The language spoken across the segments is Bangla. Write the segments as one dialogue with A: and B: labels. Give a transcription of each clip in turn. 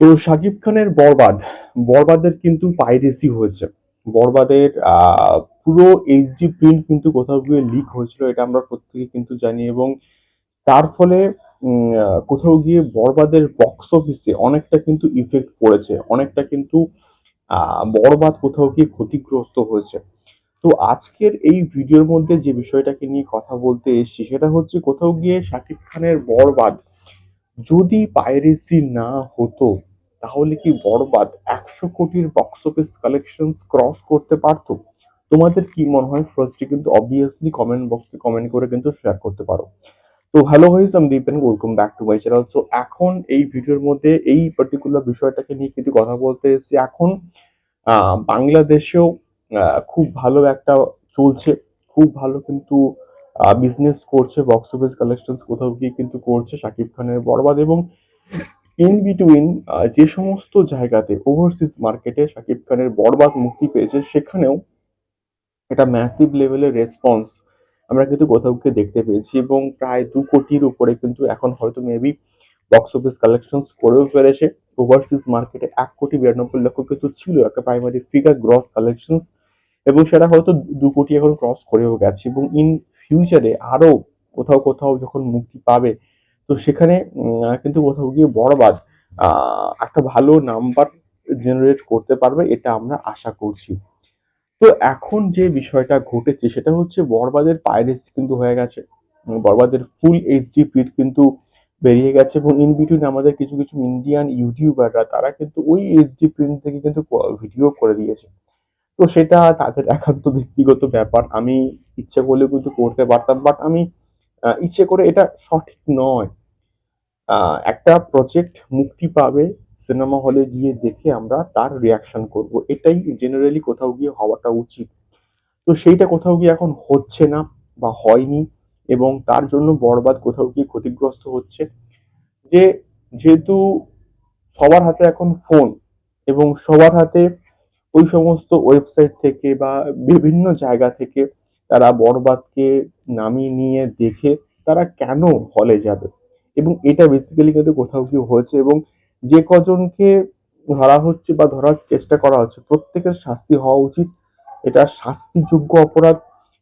A: তো শাকিব খানের বরবাদ, বরবাদের কিন্তু পাইরেসি হয়েছে। বরবাদের পুরো এইচডি প্রিন্ট কিন্তু কোথাও গিয়ে লিক হয়েছিল এটা আমরা প্রত্যেকে কিন্তু জানি এবং তার ফলে কোথাও গিয়ে বরবাদের বক্স অফিসে অনেকটা কিন্তু ইফেক্ট পড়েছে, অনেকটা কিন্তু বরবাদ কোথাও গিয়ে ক্ষতিগ্রস্ত হয়েছে। তো আজকের এই ভিডিওর মধ্যে যে বিষয়টাকে নিয়ে কথা বলতে এসেছি সেটা হচ্ছে কোথাও গিয়ে শাকিব খানের বরবাদ যদি পাইরেসি না হতো তাহলে কি বরবাদ একশো কোটির বক্স অফিস কালেকশন ক্রস করতে পারতো? তোমাদের কি মনে হয়? ফার্স্টে কিন্তু অবভিয়াসলি কমেন্ট বক্সে কমেন্ট করে কিন্তু শেয়ার করতে পারো। তো হ্যালো ভাইস আমি Dipen welcome back to my channel so এখন এই ভিডিওর মধ্যে এই পার্টিকুলার বিষয়টাকে নিয়ে কিন্তু কথা বলতে এসেছি। এখন বাংলাদেশেও খুব ভালো একটা চলছে। খুব ভালো কিন্তু বিজনেস করছে বক্স অফিস কালেকশন কোথাও গিয়ে কিন্তু করছে। শাকিব খানের বরবাদ এবং ইন বিটুইন যে সমস্ত জায়গাতে ওভারসিজ মার্কেটে শাকিব খানের বরবাদ মুক্তি পেয়েছে, সেখানেও একটা ম্যাসিভ লেভেলের রেসপন্স আমরা কিন্তু কোথাও গিয়ে দেখতে পেয়েছি এবং প্রায় দু কোটির উপরে কিন্তু এখন হয়তো মেবি বক্স অফিস কালেকশন করেও ফেলেছে। ওভারসিজ মার্কেটে এক কোটি বিরানব্বই লক্ষ কিন্তু ছিল একটা প্রাইমারি ফিগার গ্রস কালেকশনস এবং সেটা হয়তো দু কোটি এখন ক্রস করেও গেছে এবং ইন ফিউচারে আরও কোথাও কোথাও যখন মুক্তি পাবে তো সেখানে কিন্তু কোথাও গিয়ে আহ, একটা ভালো নাম্বার জেনারেট করতে পারবে এটা আমরা আশা করছি। তো এখন যে বিষয়টা ঘটেছে সেটা হচ্ছে বরবাদের পাইরেসি কিন্তু হয়ে গেছে বরবাদের ফুল এইচডি প্রিন্ট কিন্তু বেরিয়ে গেছে এবং ইন বিটুইন আমাদের কিছু কিছু ইন্ডিয়ান ইউটিউবাররা তারা কিন্তু ওই এইচডি প্রিন্ট থেকে কিন্তু ভিডিও করে দিয়েছে। তো সেটা তাদের একান্ত ব্যক্তিগত ব্যাপার আমি ইচ্ছে করলে কিন্তু করতে পারতাম বাট আমি ইচ্ছে করে এটা সঠিক নয়। একটা প্রজেক্ট মুক্তি পাবে সিনেমা হলে গিয়ে দেখে আমরা তার রিয়াকশন করব। এটাই জেনারেলি কোথাও গিয়ে হওয়াটা উচিত। তো সেইটা কোথাও গিয়ে এখন হচ্ছে না বা হয়নি এবং তার জন্য বরবাদ কোথাও গিয়ে ক্ষতিগ্রস্ত হচ্ছে। যে যেহেতু সবার হাতে এখন ফোন এবং সবার হাতে ওই সমস্ত ওয়েবসাইট থেকে বা বিভিন্ন জায়গা থেকে তারা বরবাদকে নামিয়ে নিয়ে দেখে তারা কেন হলে যাবে? এবং এটা বেসিক্যালি কিন্তু কোথাও কি হয়েছে এবং যে কজনকে ধরা হচ্ছে বা ধরার চেষ্টা করা হচ্ছে, প্রত্যেকের শাস্তি হওয়া উচিত। এটা শাস্তিযোগ্য অপরাধ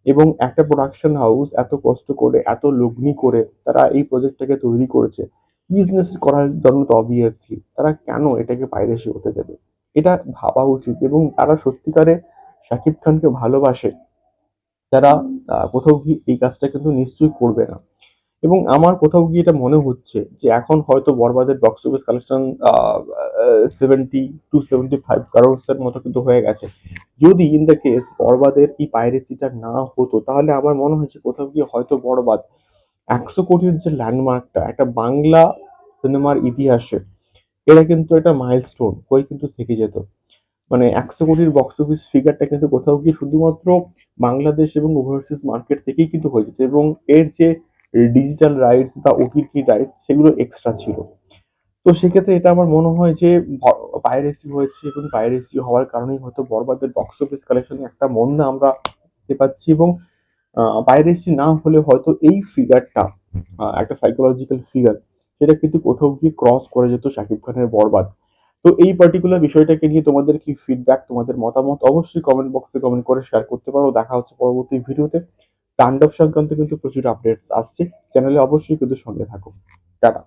A: এবং একটা প্রোডাকশন হাউস এত কষ্ট করে, এত লগ্নি করে তারা এই প্রজেক্টটাকে তৈরি করেছে। বিজনেস করার জন্য তো অবভিয়াসলি তারা কেন এটাকে পাইরেসি হতে দেবে? এটা ভাবা উচিত এবং যারা সত্যিকারে শাকিব খানকে ভালোবাসে, তারা কোথাও গিয়ে এই কাজটা কিন্তু নিশ্চয়ই করবে না। এবং আমার কোথাও গিয়ে এটা মনে হচ্ছে যে এখন হয়তো বরবাদের box office collection seventy two seventy five কারোসের মতো কিন্তু হয়ে গেছে। যদি ইন দ্য কেস বরবাদের এই পাইরেসিটা না হতো, তাহলে আমার মনে হয়েছে কোথাও গিয়ে হয়তো বরবাদ একশো কোটির যে ল্যান্ডমার্কটা একটা বাংলা সিনেমার ইতিহাসে, এটা কিন্তু একটা মাইলস্টোন হয়ে কিন্তু থেকে যেত। মানে একশো কোটির বক্স অফিস ফিগারটা কিন্তু কোথাও গিয়ে শুধুমাত্র বাংলাদেশ এবং ওভারসিজ মার্কেট থেকেই কিন্তু হয়ে যেত এবং এর যে ডিজিটাল রাইটস বা ওটিটি রাইটস সেগুলো এক্সট্রা ছিল। তো সেক্ষেত্রে এটা আমার মনে হয় যে পাইরেসি হয়েছে এবং পাইরেসি হওয়ার কারণেই হয়তো বরবাদের বক্স অফিস কালেকশনে একটা মন্দা আমরা দেখতে পাচ্ছি এবং পাইরেসি না হলে হয়তো এই ফিগারটা একটা সাইকোলজিক্যাল ফিগার সেটা কিন্তু কোথাও গিয়ে ক্রস করে যেত শাকিব খানের বরবাদ। তো এই পার্টিকুলার বিষয়টাকে নিয়ে তোমাদের কি ফিডব্যাক তোমাদের মতামত অবশ্যই কমেন্ট বক্সে কমেন্ট করে শেয়ার করতে পারো। দেখা হচ্ছে পরবর্তী ভিডিওতে তাণ্ডব সংক্রান্ত কিন্তু প্রচুর আপডেটস আসছে। চ্যানেলে অবশ্যই কিন্তু সঙ্গে থাকো টাটা।